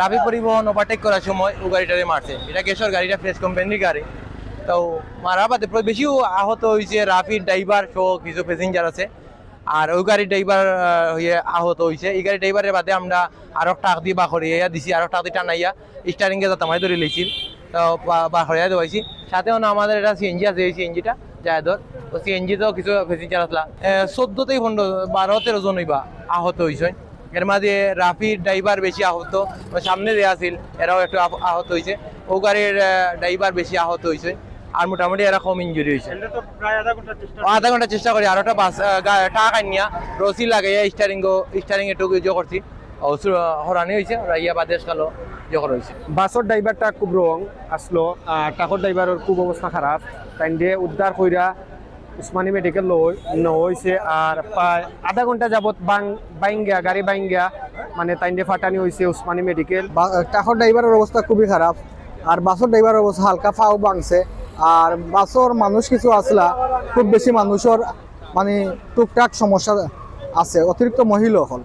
রাবি পরিবহন ওভারটেক করার সময় ও গাড়িটারে মারছে। এটা গ্যাসের গাড়িটা, ফ্রেশ কোম্পানির গাড়ি। তো মারা বাদে বেশিও আহত হয়েছে রাফির ড্রাইভার সহ কিছু প্যাসেঞ্জার আছে। আর ওই গাড়ির ড্রাইভার হয়ে আহত হয়েছে। এই গাড়ির ড্রাইভারের বাদে আমরা আরও টাক দিয়ে বাখরিয়া দিছি, আরও টাক দিয়ে টানাইয়া স্টারিংয়ে যাতে আমায় ধরে লেছিল তো বাখরিয়া দেওয়াইছি। সাথে অন্য আমাদের এটা সিএনজি আছে, এই সিএনজিটা জায়দর। তো সিএনজি তো কিছু প্যাসেঞ্জার আসলা। চোদ্দ থেকে বারো, তেরো জন হইবা আহত হয়েছে এর মাঝে রাফির ড্রাইভার বেশি আহত সামনে যে আছিল এরাও একটু আহত হয়েছে। ও গাড়ির ড্রাইভার বেশি আহত হয়েছে আর মোটামুটি এরা কম ইঞ্জুরি হয়েছে। আধা ঘণ্টা চেষ্টা করি আর একটা বাস টাকা নিয়া রসি লাগাইয়া স্টারিং স্টারিং একটু ইয়ে করছি। হরানি হয়েছে রাইয়া বাদেশ কালো ইয়ে করা হয়েছে। বাসর ড্রাইভারটা খুব রং আসলো আর ট্রাকর ড্রাইভারের খুব অবস্থা খারাপ। তাই দিয়ে উদ্ধার কইরা উসমানী মেডিকেল হয়েছে আর প্রায় আধা ঘণ্টা যাবত বাং বাইঙ্গা, গাড়ি বাইঙ্গা মানে তাই ফাটানি হয়েছে উসমানী মেডিকেল ট্রাকর ড্রাইভারের অবস্থা খুবই খারাপ, আর বাসের ড্রাইভারের অবস্থা হালকা ফাও বাংছে, আর বাসর মানুষ কিছু আসলা খুব বেশি মানুষের মানে টুকটাক সমস্যা আছে অতিরিক্ত মহিলা হল।